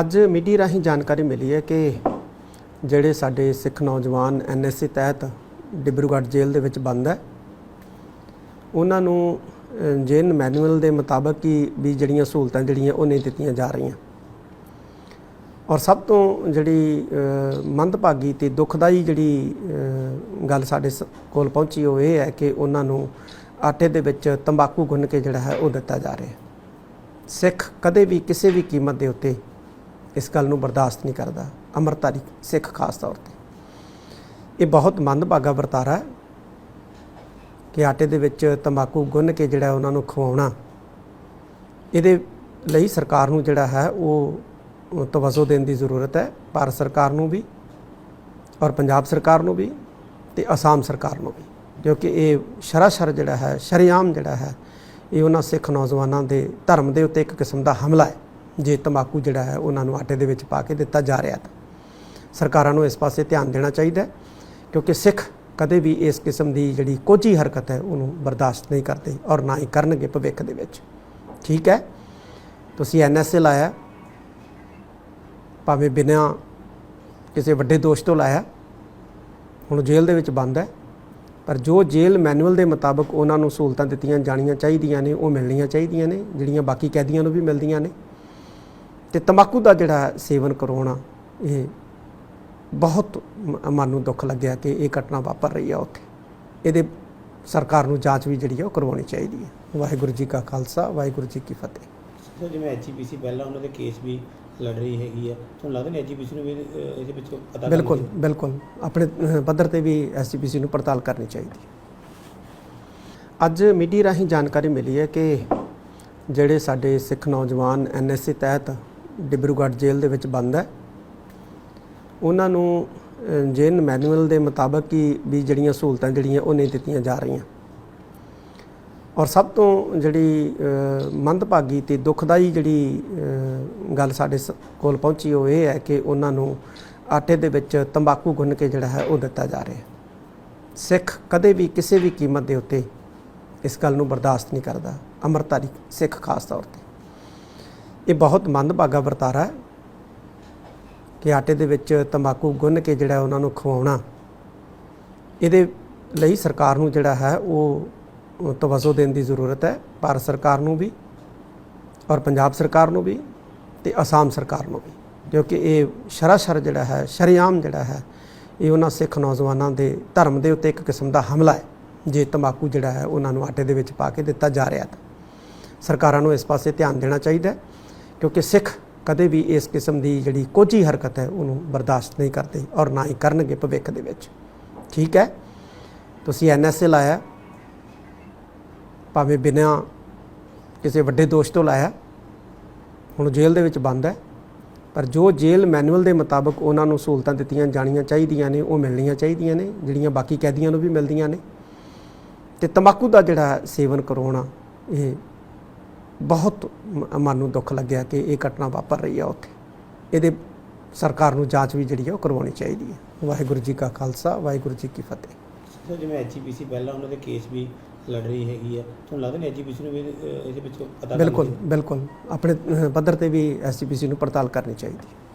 ਅੱਜ ਮੀਡੀਆ ਰਾਹੀਂ ਜਾਣਕਾਰੀ ਮਿਲੀ ਹੈ ਕਿ ਜਿਹੜੇ ਸਾਡੇ ਸਿੱਖ ਨੌਜਵਾਨ ਐਨਐਸਸੀ ਤਹਿਤ ਡਿਬਰੂਗੜ੍ਹ ਜੇਲ੍ਹ ਦੇ ਵਿੱਚ ਬੰਦ ਹੈ ਉਹਨਾਂ ਨੂੰ ਅ, ਜੇਲ੍ਹ ਮੈਨੂਅਲ ਦੇ ਮੁਤਾਬਕ ਹੀ ਵੀ ਜਿਹੜੀਆਂ ਸਹੂਲਤਾਂ ਜਿਹੜੀਆਂ ਉਹ ਨਹੀਂ ਦਿੱਤੀਆਂ ਜਾ ਰਹੀਆਂ। ਔਰ ਸਭ ਤੋਂ ਜਿਹੜੀ ਮੰਦਭਾਗੀ ਤੇ ਦੁਖਦਾਈ ਜਿਹੜੀ ਗੱਲ ਸਾਡੇ ਸ- ਕੋਲ ਪਹੁੰਚੀ ਉਹ ਇਹ ਹੈ ਕਿ ਉਹਨਾਂ ਨੂੰ ਆਟੇ ਦੇ ਵਿੱਚ ਤੰਬਾਕੂ ਗੁੰਨ ਕੇ ਜਿਹੜਾ ਹੈ ਉਹ ਦਿੱਤਾ ਜਾ ਰਿਹਾ ਹੈ। ਸਿੱਖ ਕਦੇ ਵੀ ਕਿਸੇ ਵੀ ਕੀਮਤ ਦੇ ਉੱਤੇ ਇਸ ਗੱਲ ਨੂੰ ਬਰਦਾਸ਼ਤ ਨਹੀਂ ਕਰਦਾ। ਅੰਮ੍ਰਿਤਧਾਰੀ ਸਿੱਖ, ਖਾਸ ਤੌਰ ਤੇ। ਇਹ ਬਹੁਤ ਮੰਦਭਾਗਾ ਵਰਤਾਰਾ ਹੈ ਕਿ ਆਟੇ ਦੇ ਵਿੱਚ ਤੰਬਾਕੂ ਗੁੰਨ ਕੇ ਜਿਹੜਾ ਉਹਨਾਂ ਨੂੰ ਖਵਾਉਣਾ, ਇਹਦੇ ਲਈ ਸਰਕਾਰ ਨੂੰ ਜਿਹੜਾ ਹੈ ਉਹ ਤਵੱਜੋ ਦੇਣ ਦੀ ਜ਼ਰੂਰਤ ਹੈ। ਭਾਰਤ ਸਰਕਾਰ ਨੂੰ ਵੀ ਔਰ ਪੰਜਾਬ ਸਰਕਾਰ ਨੂੰ ਵੀ ਤੇ ਅਸਾਮ ਸਰਕਾਰ ਨੂੰ ਵੀ। ਕਿਉਂਕਿ ਇਹ ਸ਼ਰਾਸ਼ਰ ਜਿਹੜਾ ਹੈ, ਸ਼ਰੇਆਮ ਜਿਹੜਾ ਹੈ, ਇਹ ਉਹਨਾਂ ਸਿੱਖ ਨੌਜਵਾਨਾਂ ਦੇ ਧਰਮ ਦੇ ਉੱਤੇ ਇੱਕ ਕਿਸਮ ਦਾ ਹਮਲਾ ਹੈ। ਜੇ ਤੰਬਾਕੂ ਜਿਹੜਾ ਹੈ ਉਹਨਾਂ ਨੂੰ ਆਟੇ ਦੇ ਵਿੱਚ ਪਾ ਕੇ ਦਿੱਤਾ ਜਾ ਰਿਹਾ ਤਾਂ ਸਰਕਾਰਾਂ ਨੂੰ ਇਸ ਪਾਸੇ ਧਿਆਨ ਦੇਣਾ ਚਾਹੀਦਾ ਹੈ, ਕਿਉਂਕਿ ਸਿੱਖ ਕਦੇ ਵੀ ਇਸ ਕਿਸਮ ਦੀ ਜਿਹੜੀ ਕੋਝੀ ਹਰਕਤ ਹੈ, ਉਹਨੂੰ ਬਰਦਾਸ਼ਤ ਨਹੀਂ ਕਰਦੇ ਔਰ ਨਾ ਹੀ ਕਰਨਗੇ ਭਵਿੱਖ ਦੇ ਵਿੱਚ। ਠੀਕ ਹੈ? ਤੁਸੀਂ ਐਨਐਸਏ ਲਾਇਆ, ਭਾਵੇਂ ਬਿਨਾਂ ਕਿਸੇ ਵੱਡੇ ਦੋਸ਼ ਤੋਂ ਲਾਇਆ, ਹੁਣ ਜੇਲ੍ਹ ਦੇ ਵਿੱਚ ਬੰਦ ਹੈ, ਪਰ ਜੋ ਜੇਲ੍ਹ ਮੈਨੂਅਲ ਦੇ ਮੁਤਾਬਕ ਉਹਨਾਂ ਨੂੰ ਸਹੂਲਤਾਂ ਦਿੱਤੀਆਂ ਜਾਣੀਆਂ ਚਾਹੀਦੀਆਂ ਨੇ, ਉਹ ਮਿਲਣੀਆਂ ਚਾਹੀਦੀਆਂ ਨੇ, ਜਿਹੜੀਆਂ ਬਾਕੀ ਕੈਦੀਆਂ ਨੂੰ ਵੀ ਮਿਲਦੀਆਂ ਨੇ। ਤੇ ਤੰਬਾਕੂ ਦਾ ਜਿਹੜਾ ਸੇਵਨ ਕਰਾਉਣਾ ਇਹ ਬਹੁਤ ਮਨ ਨੂੰ ਦੁੱਖ ਲੱਗਿਆ ਕਿ ਇਹ ਘਟਨਾ ਵਾਪਰ ਰਹੀ ਹੈ ਉੱਥੇ। ਇਹਦੇ ਸਰਕਾਰ ਨੂੰ ਜਾਂਚ ਵੀ ਜਿਹੜੀ ਹੈ ਉਹ ਕਰਵਾਉਣੀ ਚਾਹੀਦੀ ਹੈ ਵਾਹਿਗੁਰੂ ਜੀ ਕਾ ਖਾਲਸਾ ਵਾਹਿਗੁਰੂ ਜੀ ਕੀ ਫਤਿਹ। ਜਿਵੇਂ ਐਚਪੀਸੀ ਪਹਿਲਾਂ ਉਹਨਾਂ ਦੇ ਕੇਸ ਵੀ ਲੜ ਰਹੀ ਹੈਗੀ ਆ। ਤੁਹਾਨੂੰ ਲੱਗਦਾ ਨਹੀਂ ਐਚਪੀਸੀ ਨੂੰ ਵੀ ਇਹਦੇ ਵਿੱਚ ਪਤਾ ਬਿਲਕੁਲ? ਬਿਲਕੁਲ। ਆਪਣੇ ਪੱਧਰ ਤੇ ਵੀ ਐਸਜੀਪੀਸੀ ਨੂੰ ਪੜਤਾਲ ਕਰਨੀ ਚਾਹੀਦੀ ਹੈ ਅੱਜ ਮੀਡੀਆ ਰਾਹੀਂ ਜਾਣਕਾਰੀ ਮਿਲੀ ਹੈ ਕਿ ਜਿਹੜੇ ਸਾਡੇ ਸਿੱਖ ਨੌਜਵਾਨ ਐਨਐਸਸੀ ਤਹਿਤ ਡਿਬਰੂਗੜ੍ਹ ਜੇਲ੍ਹ ਦੇ ਵਿੱਚ ਬੰਦ ਹੈ। ਉਹਨਾਂ ਨੂੰ ਜੇਲ੍ਹ ਮੈਨੂਅਲ ਦੇ ਮੁਤਾਬਕ ਹੀ ਵੀ ਜਿਹੜੀਆਂ ਸਹੂਲਤਾਂ ਜਿਹੜੀਆਂ ਉਹ ਨਹੀਂ ਦਿੱਤੀਆਂ ਜਾ ਰਹੀਆਂ। ਔਰ ਸਭ ਤੋਂ ਜਿਹੜੀ ਮੰਦਭਾਗੀ ਤੇ ਦੁਖਦਾਈ ਜਿਹੜੀ ਗੱਲ ਸਾਡੇ ਸ- ਕੋਲ ਪਹੁੰਚੀ ਉਹ ਇਹ ਹੈ ਕਿ ਉਹਨਾਂ ਨੂੰ ਆਟੇ ਦੇ ਵਿੱਚ ਤੰਬਾਕੂ ਗੁੰਨ ਕੇ ਜਿਹੜਾ ਹੈ ਉਹ ਦਿੱਤਾ ਜਾ ਰਿਹਾ ਹੈ। ਸਿੱਖ ਕਦੇ ਵੀ ਕਿਸੇ ਵੀ ਕੀਮਤ ਦੇ ਉੱਤੇ ਇਸ ਗੱਲ ਨੂੰ ਬਰਦਾਸ਼ਤ ਨਹੀਂ ਕਰਦਾ। ਅੰਮ੍ਰਿਤਧਾਰੀ ਸਿੱਖ ਖਾਸ ਤੌਰ ਤੇ। ਇਹ ਬਹੁਤ ਮੰਦਭਾਗਾ ਵਰਤਾਰਾ ਹੈ ਕਿ ਆਟੇ ਦੇ ਵਿੱਚ ਤੰਬਾਕੂ ਗੁੰਨ ਕੇ ਜਿਹੜਾ ਉਹਨਾਂ ਨੂੰ ਖਵਾਉਣਾ, ਇਹਦੇ ਲਈ ਸਰਕਾਰ ਨੂੰ ਜਿਹੜਾ ਹੈ ਉਹ ਤਵੱਜੋ ਦੇਣ ਦੀ ਜ਼ਰੂਰਤ ਹੈ, ਭਾਰਤ ਸਰਕਾਰ ਨੂੰ ਵੀ ਔਰ ਪੰਜਾਬ ਸਰਕਾਰ ਨੂੰ ਵੀ ਤੇ ਅਸਾਮ ਸਰਕਾਰ ਨੂੰ ਵੀ, ਕਿਉਂਕਿ ਇਹ ਸ਼ਰਾਸ਼ਰ ਜਿਹੜਾ ਹੈ, ਸ਼ਰੇਆਮ ਜਿਹੜਾ ਹੈ, ਇਹ ਉਹਨਾਂ ਸਿੱਖ ਨੌਜਵਾਨਾਂ ਦੇ ਧਰਮ ਦੇ ਉੱਤੇ ਇੱਕ ਕਿਸਮ ਦਾ ਹਮਲਾ ਹੈ, ਜੇ ਤੰਬਾਕੂ ਜਿਹੜਾ ਹੈ ਉਹਨਾਂ ਨੂੰ ਆਟੇ ਦੇ ਵਿੱਚ ਪਾ ਕੇ ਦਿੱਤਾ ਜਾ ਰਿਹਾ ਤਾਂ। ਸਰਕਾਰਾਂ ਨੂੰ ਇਸ ਪਾਸੇ ਧਿਆਨ ਦੇਣਾ ਚਾਹੀਦਾ ਹੈ। ਕਿਉਂਕਿ ਸਿੱਖ ਕਦੇ ਵੀ ਇਸ ਕਿਸਮ ਦੀ ਜਿਹੜੀ ਕੋਝੀ ਹਰਕਤ ਹੈ, ਉਹਨੂੰ ਬਰਦਾਸ਼ਤ ਨਹੀਂ ਕਰਦੇ ਔਰ ਨਾ ਹੀ ਕਰਨਗੇ ਭਵਿੱਖ ਦੇ ਵਿੱਚ। ਠੀਕ ਹੈ? ਤੁਸੀਂ ਐਨਐਸਏ ਲਾਇਆ ਭਾਵੇਂ ਬਿਨਾਂ ਕਿਸੇ ਵੱਡੇ ਦੋਸ਼ ਤੋਂ ਲਾਇਆ, ਹੁਣ ਜੇਲ੍ਹ ਦੇ ਵਿੱਚ ਬੰਦ ਹੈ। ਪਰ ਜੋ ਜੇਲ੍ਹ ਮੈਨੂਅਲ ਦੇ ਮੁਤਾਬਕ ਉਹਨਾਂ ਨੂੰ ਸਹੂਲਤਾਂ ਦਿੱਤੀਆਂ ਜਾਣੀਆਂ ਚਾਹੀਦੀਆਂ ਨੇ, ਉਹ ਮਿਲਣੀਆਂ ਚਾਹੀਦੀਆਂ ਨੇ, ਜਿਹੜੀਆਂ ਬਾਕੀ ਕੈਦੀਆਂ ਨੂੰ ਵੀ ਮਿਲਦੀਆਂ ਨੇ। ਤੇ ਤੰਬਾਕੂ ਦਾ ਜਿਹੜਾ ਸੇਵਨ ਕਰਾਉਣਾ, ਇਹ ਬਹੁਤ ਮਨ ਨੂੰ ਦੁੱਖ ਲੱਗਿਆ ਕਿ ਇਹ ਘਟਨਾ ਵਾਪਰ ਰਹੀ ਹੈ ਉੱਥੇ। ਇਹਦੇ ਸਰਕਾਰ ਨੂੰ ਜਾਂਚ ਵੀ ਜਿਹੜੀ ਹੈ ਉਹ ਕਰਵਾਉਣੀ ਚਾਹੀਦੀ ਹੈ ਵਾਹਿਗੁਰੂ ਜੀ ਕਾ ਖਾਲਸਾ ਵਾਹਿਗੁਰੂ ਜੀ ਕੀ ਫਤਿਹ। ਜਿਵੇਂ ਐਚਪੀਸੀ ਪਹਿਲਾਂ ਉਹਨਾਂ ਦੇ ਕੇਸ ਵੀ ਲੜ ਰਹੀ ਹੈਗੀ ਆ। ਤੁਹਾਨੂੰ ਲੱਗਦਾ ਨਹੀਂ ਐਚਪੀਸੀ ਨੂੰ ਵੀ ਇਹਦੇ ਵਿੱਚ ਪਤਾ ਬਿਲਕੁਲ? ਬਿਲਕੁਲ। ਆਪਣੇ ਪੱਧਰ ਤੇ ਵੀ ਐਸਜੀਪੀਸੀ ਨੂੰ ਪੜਤਾਲ ਕਰਨੀ ਚਾਹੀਦੀ। ਹੈ